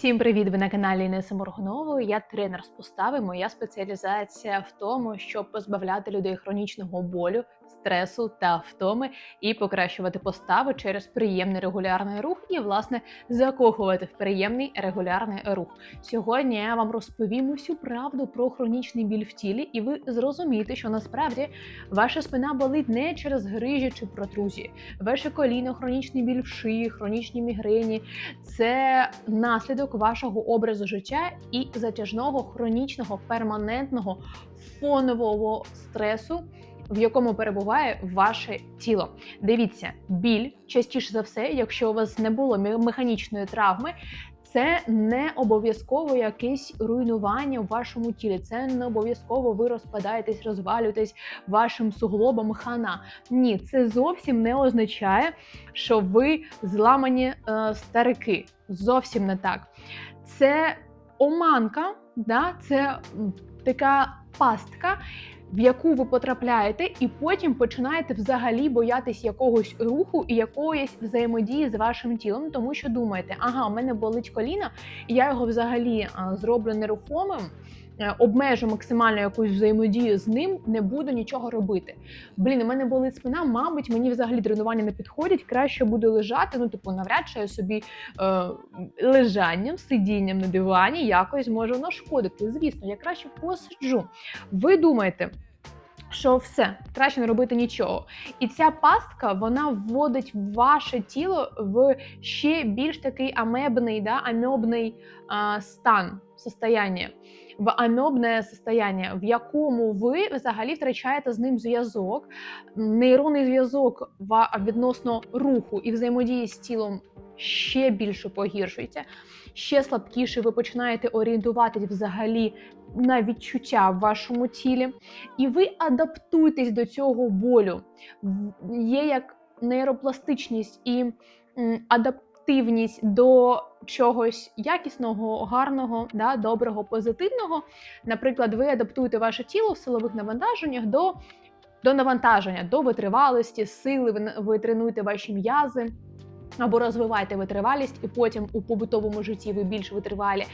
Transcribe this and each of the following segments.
Всім привіт! Ви на каналі Інеси Моргунової. Я тренер з постави. Моя спеціалізація в тому, щоб позбавляти людей хронічного болю, стресу та втоми і покращувати постави через приємний регулярний рух і, власне, закохувати в приємний регулярний рух. Сьогодні я вам розповім усю правду про хронічний біль в тілі, і ви зрозумієте, що насправді ваша спина болить не через грижі чи протрузії, ваше коліно, хронічний біль в шиї, хронічні мігрені це наслідок вашого образу життя і затяжного хронічного перманентного фонового стресу. В якому перебуває ваше тіло. Дивіться, біль частіше за все, якщо у вас не було механічної травми, це не обов'язково якесь руйнування в вашому тілі. Це не обов'язково ви розпадаєтесь, розвалюєтесь вашим суглобом хана. Ні, це зовсім не означає, що ви зламані е, старики. Зовсім не так. Це оманка, да? це така пастка. В яку ви потрапляєте, і потім починаєте взагалі боятись якогось руху і якоїсь взаємодії з вашим тілом, тому що думаєте, ага, у мене болить коліна, і я його взагалі зроблю нерухомим, обмежу максимально якусь взаємодію з ним, не буду нічого робити. Блін, у мене болить спина, мабуть, мені взагалі тренування не підходять. Краще буду лежати. Ну, типу, навряд чи я собі е, лежанням, сидінням на дивані якось можу нашкодити. Звісно, я краще посиджу. Ви думаєте. Що все краще не робити нічого, і ця пастка вона вводить ваше тіло в ще більш такий амебний, да, амьобний а, стан состояння, в амьобне состояння, в якому ви взагалі втрачаєте з ним зв'язок, нейронний зв'язок відносно руху і взаємодії з тілом ще більше погіршується, ще слабкіше ви починаєте орієнтуватись взагалі на відчуття в вашому тілі, і ви адаптуєтесь до цього болю. Є як нейропластичність і адаптивність до чогось якісного, гарного, да, доброго, позитивного. Наприклад, ви адаптуєте ваше тіло в силових навантаженнях до, до навантаження, до витривалості, сили, ви, тренуєте ваші м'язи. Або розвивайте витривалість, і потім у побутовому житті ви більш витривалі.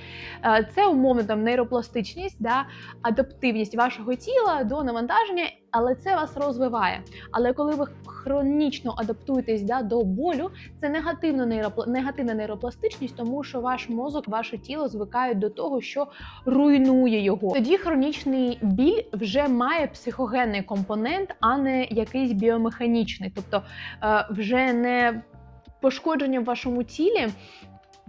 Е, Це умовно там нейропластичність, да, адаптивність вашого тіла до навантаження, але це вас розвиває. Але коли ви хронічно адаптуєтесь да, до болю, це негативна, нейропла... негативна нейропластичність, тому що ваш мозок, ваше тіло звикають до того, що руйнує його. Тоді хронічний біль вже має психогенний компонент, а не якийсь біомеханічний, тобто е, вже не пошкодження в вашому тілі.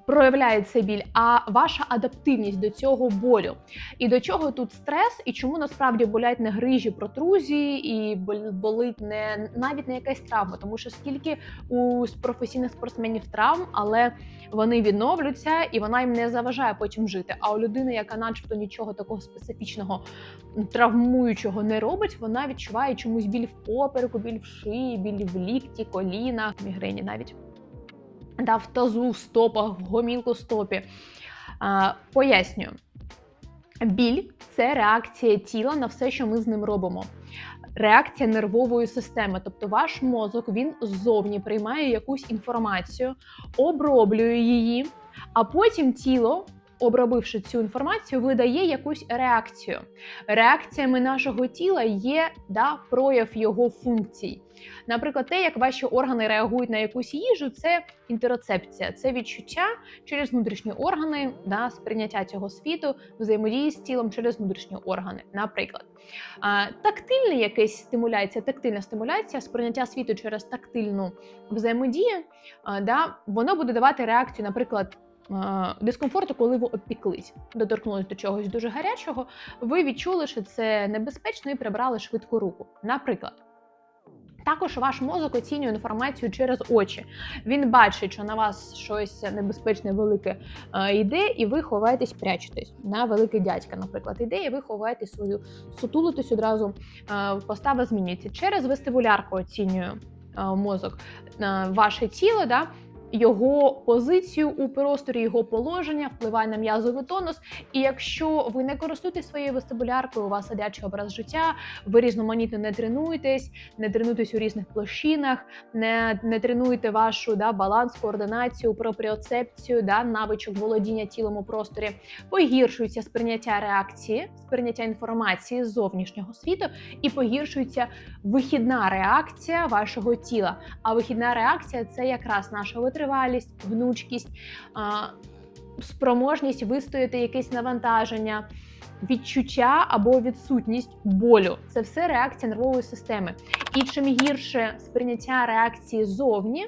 Проявляє цей біль, а ваша адаптивність до цього болю. І до чого тут стрес, і чому насправді болять не грижі, протрузії, і бол- болить не навіть не якась травма, тому що скільки у професійних спортсменів травм, але вони відновлюються і вона їм не заважає потім жити. А у людини, яка, начебто, нічого такого специфічного травмуючого не робить, вона відчуває чомусь біль в попереку, біль в шиї, біль в лікті, коліна, мігрені навіть да, в тазу, в стопах, в гомілку стопі. А, пояснюю. Біль це реакція тіла на все, що ми з ним робимо. Реакція нервової системи, тобто ваш мозок він ззовні приймає якусь інформацію, оброблює її, а потім тіло, обробивши цю інформацію, видає якусь реакцію. Реакціями нашого тіла є да, прояв його функцій. Наприклад, те, як ваші органи реагують на якусь їжу, це інтероцепція, це відчуття через внутрішні органи, да, сприйняття цього світу, взаємодії з тілом через внутрішні органи. Наприклад, А, тактильна якась стимуляція, тактильна стимуляція, сприйняття світу через тактильну взаємодію, а, да, воно буде давати реакцію, наприклад. А, Дискомфорту, коли ви обпіклись, доторкнулись до чогось дуже гарячого, ви відчули, що це небезпечно і прибрали швидку руку. Наприклад, також ваш мозок оцінює інформацію через очі. Він бачить, що на вас щось небезпечне велике е, йде, і ви ховаєтесь, прячетесь. На великий дядька, наприклад, іде, і ви ховаєте свою сутулитись одразу. е, Постава змінюється. Через вестибулярку оцінює е, мозок е, ваше тіло. Да? Його позицію у просторі, його положення, впливає на м'язовий тонус. І якщо ви не користуєтесь своєю вестибуляркою, у вас сидячий образ життя, ви різноманітно не тренуєтесь, не тренуєтесь у різних площинах, не не тренуєте вашу да, баланс, координацію, пропріоцепцію, да, навичок володіння тілом у просторі, погіршується сприйняття реакції, сприйняття інформації з зовнішнього світу, і погіршується вихідна реакція вашого тіла. А вихідна реакція це якраз наша витривалість, гнучкість, спроможність вистояти якесь навантаження. Відчуття або відсутність болю це все реакція нервової системи. І чим гірше сприйняття реакції зовні,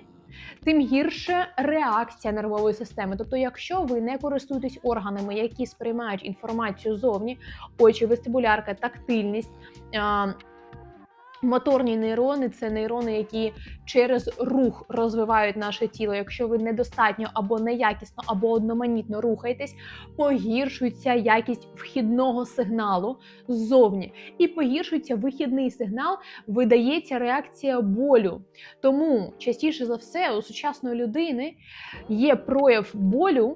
тим гірше реакція нервової системи. Тобто, якщо ви не користуєтесь органами, які сприймають інформацію зовні, очі, вестибулярка, тактильність. Моторні нейрони це нейрони, які через рух розвивають наше тіло. Якщо ви недостатньо або неякісно, або одноманітно рухаєтесь, погіршується якість вхідного сигналу ззовні. І погіршується вихідний сигнал, видається реакція болю. Тому частіше за все у сучасної людини є прояв болю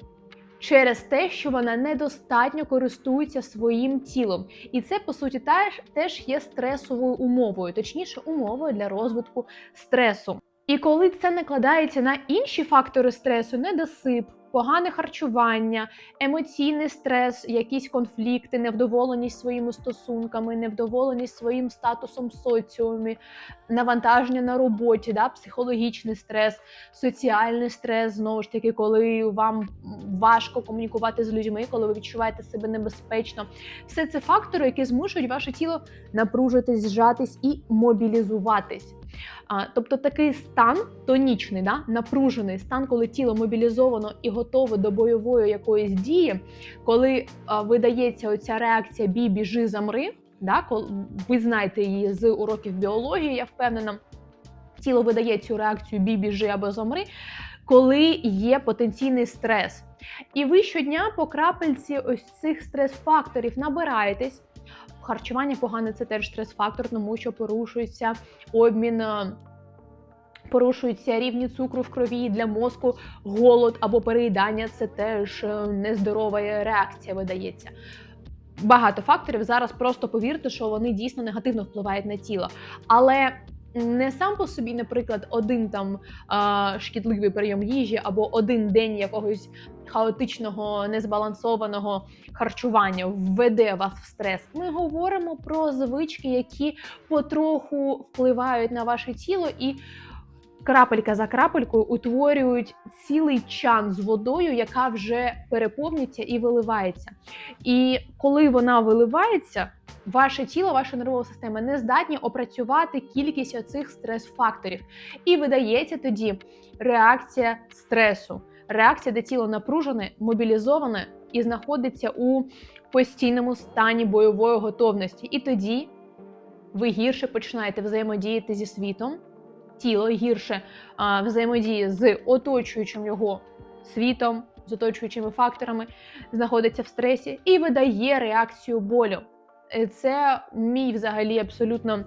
через те, що вона недостатньо користується своїм тілом. І це, по суті, теж, теж є стресовою умовою, точніше, умовою для розвитку стресу. І коли це накладається на інші фактори стресу, недосип, погане харчування, емоційний стрес, якісь конфлікти, невдоволеність своїми стосунками, невдоволеність своїм статусом в соціумі, навантаження на роботі, да, психологічний стрес, соціальний стрес, знову ж таки, коли вам важко комунікувати з людьми, коли ви відчуваєте себе небезпечно. Все це фактори, які змушують ваше тіло напружитись, зжатись і мобілізуватись. А, Тобто такий стан тонічний, да, напружений стан, коли тіло мобілізовано і готове до бойової якоїсь дії, коли а, видається оця реакція бій, біжи, замри. Да, коли ви знаєте її з уроків біології, я впевнена. Тіло видає цю реакцію бій, біжи або замри, коли є потенційний стрес. І ви щодня по крапельці ось цих стрес-факторів набираєтесь. Харчування погане це теж стрес-фактор, тому що порушується обмін. Е, порушуються рівні цукру в крові для мозку, голод або переїдання це теж е, нездорова реакція видається. Багато факторів зараз просто повірте, що вони дійсно негативно впливають на тіло. Але не сам по собі, наприклад, один там а, шкідливий прийом їжі або один день якогось хаотичного, незбалансованого харчування введе вас в стрес. Ми говоримо про звички, які потроху впливають на ваше тіло і крапелька за крапелькою утворюють цілий чан з водою, яка вже переповнюється і виливається. І коли вона виливається, ваше тіло, ваша нервова система не здатні опрацювати кількість оцих стрес-факторів. І видається тоді реакція стресу. Реакція, де тіло напружене, мобілізоване і знаходиться у постійному стані бойової готовності. І тоді ви гірше починаєте взаємодіяти зі світом тіло гірше а, взаємодіє з оточуючим його світом, з оточуючими факторами, знаходиться в стресі і видає реакцію болю. Е, це мій взагалі абсолютно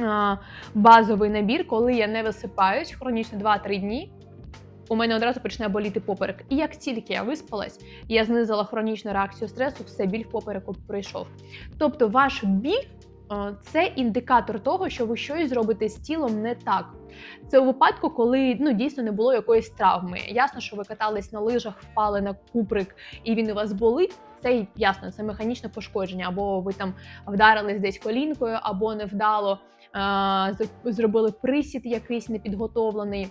а, базовий набір, коли я не висипаюсь хронічно 2-3 дні. У мене одразу почне боліти поперек. І як тільки я виспалась, я знизила хронічну реакцію стресу, все біль в попереку пройшов. Тобто, ваш біль це індикатор того, що ви щось зробите з тілом не так. Це у випадку, коли ну дійсно не було якоїсь травми. Ясно, що ви катались на лижах, впали на куприк, і він у вас болить. Це ясно, це механічне пошкодження, або ви там вдарились десь колінкою, або невдало а, зробили присід якийсь непідготовлений.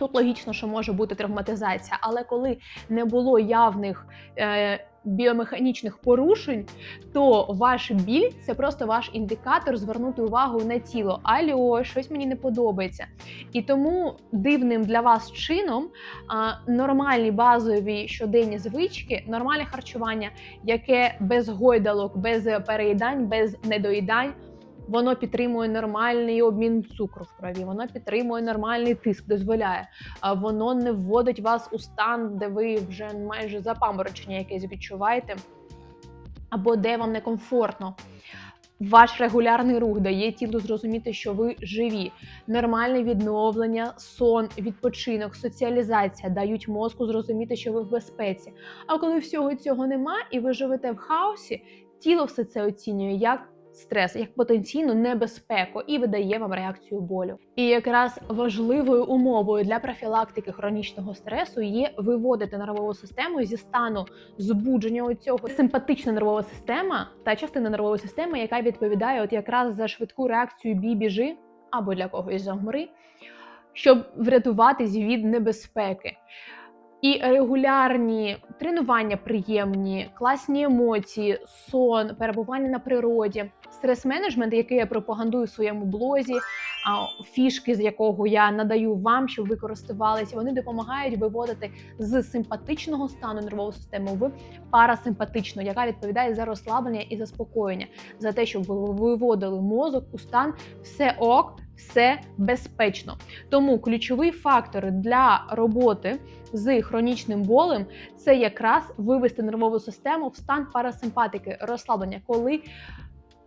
Тут логічно, що може бути травматизація, але коли не було явних е, біомеханічних порушень, то ваш біль це просто ваш індикатор звернути увагу на тіло. Аліо, щось мені не подобається. І тому дивним для вас чином а, нормальні базові щоденні звички, нормальне харчування, яке без гойдалок, без переїдань, без недоїдань воно підтримує нормальний обмін цукру в крові, воно підтримує нормальний тиск, дозволяє. Воно не вводить вас у стан, де ви вже майже запаморочення якесь відчуваєте, або де вам некомфортно. Ваш регулярний рух дає тілу зрозуміти, що ви живі. Нормальне відновлення, сон, відпочинок, соціалізація дають мозку зрозуміти, що ви в безпеці. А коли всього цього нема, і ви живете в хаосі, тіло все це оцінює як стрес, як потенційну небезпеку і видає вам реакцію болю. І якраз важливою умовою для профілактики хронічного стресу є виводити нервову систему зі стану збудження у цього. Симпатична нервова система та частина нервової системи, яка відповідає от якраз за швидку реакцію бій-біжи або для когось замри, щоб врятуватись від небезпеки. І регулярні тренування приємні, класні емоції, сон, перебування на природі, стрес-менеджмент, який я пропагандую в своєму блозі, фішки, з якого я надаю вам, щоб ви користувалися, вони допомагають виводити з симпатичного стану нервову систему в парасимпатичну, яка відповідає за розслаблення і заспокоєння, за те, щоб ви виводили мозок у стан все ок, все безпечно. Тому ключовий фактор для роботи з хронічним болем це якраз вивести нервову систему в стан парасимпатики, розслаблення, коли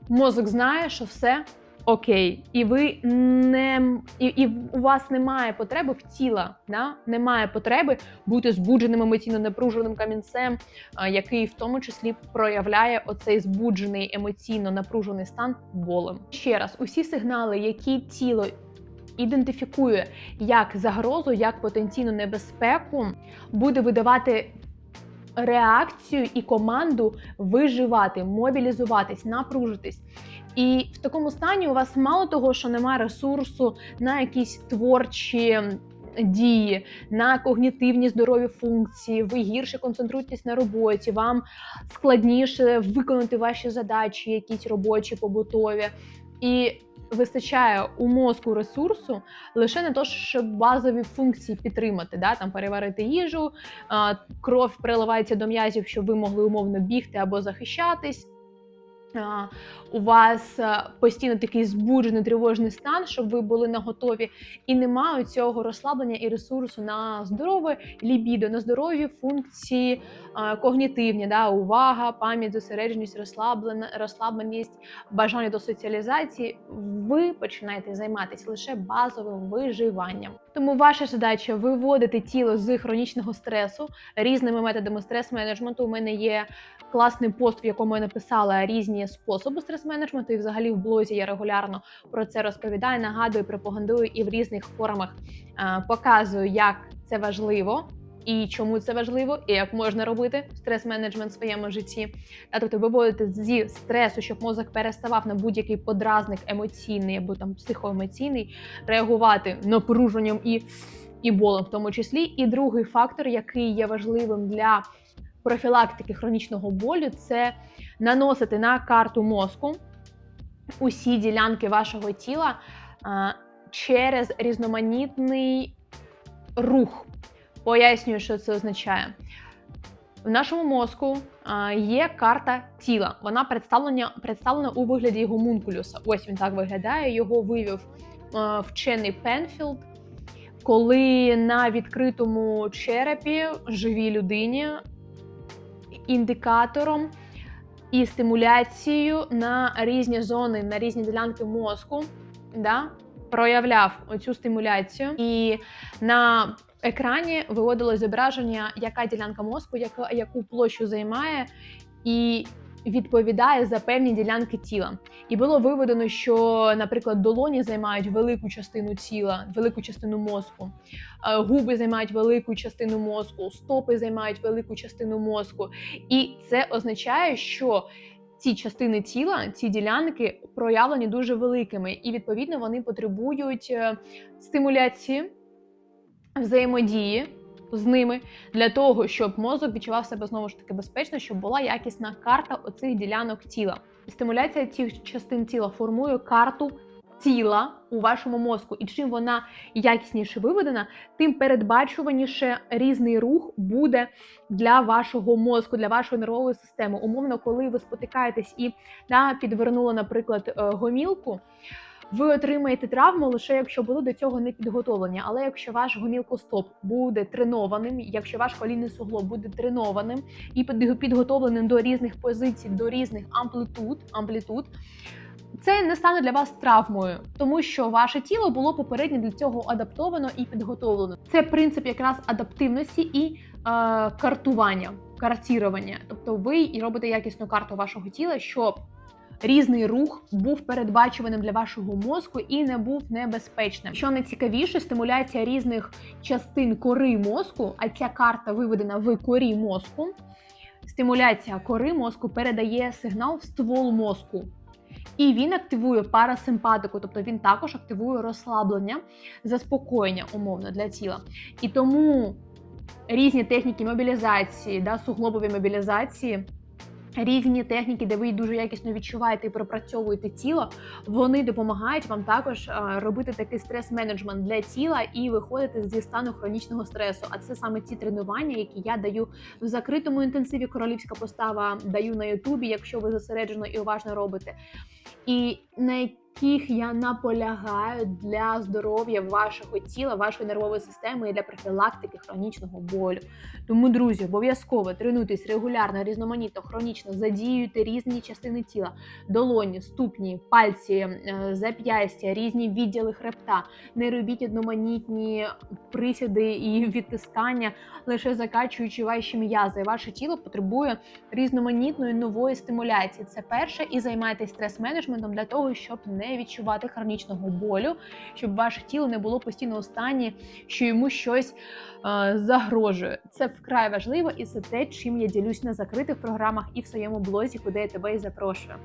мозок знає, що все окей, і ви не і, і у вас немає потреби в тіла, да? немає потреби бути збудженим емоційно напруженим камінцем, який в тому числі проявляє оцей збуджений емоційно напружений стан болем. Ще раз, усі сигнали, які тіло ідентифікує як загрозу, як потенційну небезпеку, буде видавати реакцію і команду виживати, мобілізуватись, напружитись. І в такому стані у вас мало того, що немає ресурсу на якісь творчі дії, на когнітивні здорові функції, ви гірше концентруєтесь на роботі, вам складніше виконати ваші задачі, якісь робочі, побутові. І вистачає у мозку ресурсу лише на те, щоб базові функції підтримати, да? там переварити їжу, кров приливається до м'язів, щоб ви могли умовно бігти або захищатись. У вас постійно такий збуджений тривожний стан, щоб ви були наготові, і немає цього розслаблення і ресурсу на здорове лібідо, на здорові функції когнітивні, да, увага, пам'ять, зосередженість, розслабленість, бажання до соціалізації. Ви починаєте займатися лише базовим виживанням. Тому ваша задача виводити тіло з хронічного стресу різними методами стрес-менеджменту. У мене є класний пост, в якому я написала різні способи стрес-менеджменту. І взагалі в блозі я регулярно про це розповідаю, нагадую, пропагандую і в різних формах показую, як це важливо. І чому це важливо, і як можна робити стрес-менеджмент в своєму житті, та тобто виводити зі стресу, щоб мозок переставав на будь-який подразник емоційний або там психоемоційний, реагувати напруженням і і болем, в тому числі. І другий фактор, який є важливим для профілактики хронічного болю це наносити на карту мозку усі ділянки вашого тіла через різноманітний рух. Пояснюю, що це означає. В нашому мозку є карта тіла. Вона представлена представлена у вигляді гомункулюса. Ось він так виглядає. Його вивів вчений Пенфілд. Коли на відкритому черепі живій людині індикатором і стимуляцією на різні зони, на різні ділянки мозку, да, проявляв оцю стимуляцію, і на екрані виводило зображення, яка ділянка мозку, яка, яку площу займає, і відповідає за певні ділянки тіла. І було виведено, що, наприклад, долоні займають велику частину тіла, велику частину мозку, е, губи займають велику частину мозку, стопи займають велику частину мозку. І це означає, що ці частини тіла, ці ділянки проявлені дуже великими, і відповідно вони потребують е, стимуляції, взаємодії з ними для того, щоб мозок відчував себе знову ж таки безпечно, щоб була якісна карта оцих ділянок тіла. Стимуляція цих частин тіла формує карту тіла у вашому мозку, і чим вона якісніше виведена, тим передбачуваніше різний рух буде для вашого мозку, для вашої нервової системи. Умовно, коли ви спотикаєтесь і да, підвернули, наприклад, е, гомілку. Ви отримаєте травму лише якщо були до цього не підготовлені. Але якщо ваш гомілкостоп буде тренованим, якщо ваш колінний суглоб буде тренованим і підготовленим до різних позицій, до різних амплитуд, амплитуд це не стане для вас травмою, тому що ваше тіло було попередньо для цього адаптовано і підготовлено. Це принцип якраз адаптивності і е, картування, картірування. Тобто ви і робите якісну карту вашого тіла, щоб різний рух був передбачуваним для вашого мозку і не був небезпечним. Що найцікавіше, стимуляція різних частин кори мозку, а ця карта виведена в корі мозку. Стимуляція кори мозку передає сигнал в ствол мозку. І він активує парасимпатику, тобто він також активує розслаблення, заспокоєння умовно для тіла. І тому різні техніки мобілізації, да, суглобові мобілізації, різні техніки, де ви дуже якісно відчуваєте і пропрацьовуєте тіло, вони допомагають вам також е, робити такий стрес-менеджмент для тіла і виходити зі стану хронічного стресу. А це саме ті тренування, які я даю в закритому інтенсиві королівська постава, даю на Ютубі, якщо ви зосереджено і уважно робите. І на яких я наполягаю для здоров'я вашого тіла, вашої нервової системи і для профілактики хронічного болю. Тому, друзі, обов'язково тренуйтесь регулярно, різноманітно, хронічно, задіюйте різні частини тіла, долоні, ступні, пальці, е, зап'ястя, різні відділи хребта. Не робіть одноманітні присіди і відтискання, лише закачуючи ваші м'язи. Ваше тіло потребує різноманітної нової стимуляції. Це перше, і займайтесь стрес-менеджментом для того, щоб не відчувати хронічного болю, щоб ваше тіло не було постійно у стані, що йому щось е, загрожує. Це вкрай важливо, і це те, чим я ділюсь на закритих програмах і в своєму блозі, куди я тебе і запрошую.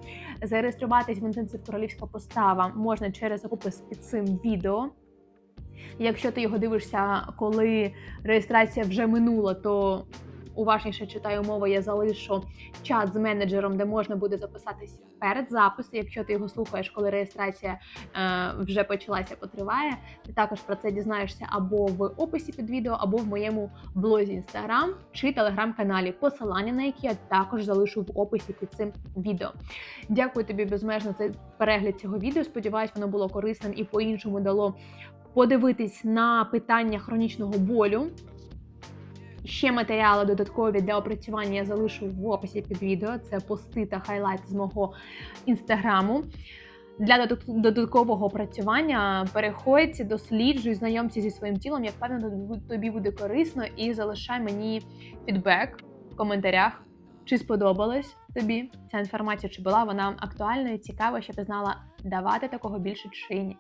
Зареєструватись в інтенсив королівська постава можна через опис під цим відео. Якщо ти його дивишся, коли реєстрація вже минула, то уважніше читаю умови, я залишу чат з менеджером, де можна буде записатися перед записом. Якщо ти його слухаєш, коли реєстрація е, вже почалася, потриває. Ти також про це дізнаєшся або в описі під відео, або в моєму блозі Instagram чи телеграм-каналі, посилання на які я також залишу в описі під цим відео. Дякую тобі безмежно за перегляд цього відео. Сподіваюсь, воно було корисним і по-іншому дало подивитись на питання хронічного болю. Ще матеріали додаткові для опрацювання я залишу в описі під відео. Це пости та хайлайт з мого інстаграму. Для додаткового опрацювання переходь, досліджуй, знайомся зі своїм тілом. Я впевнена, тобі буде корисно і залишай мені фідбек в коментарях, чи сподобалась тобі ця інформація, чи була вона актуальною, цікава, щоб ти знала, давати такого більше чи ні.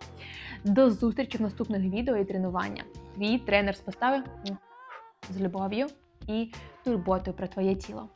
До зустрічі в наступних відео і тренування. Твій тренер з постави з любов'ю і турботою про твоє тіло.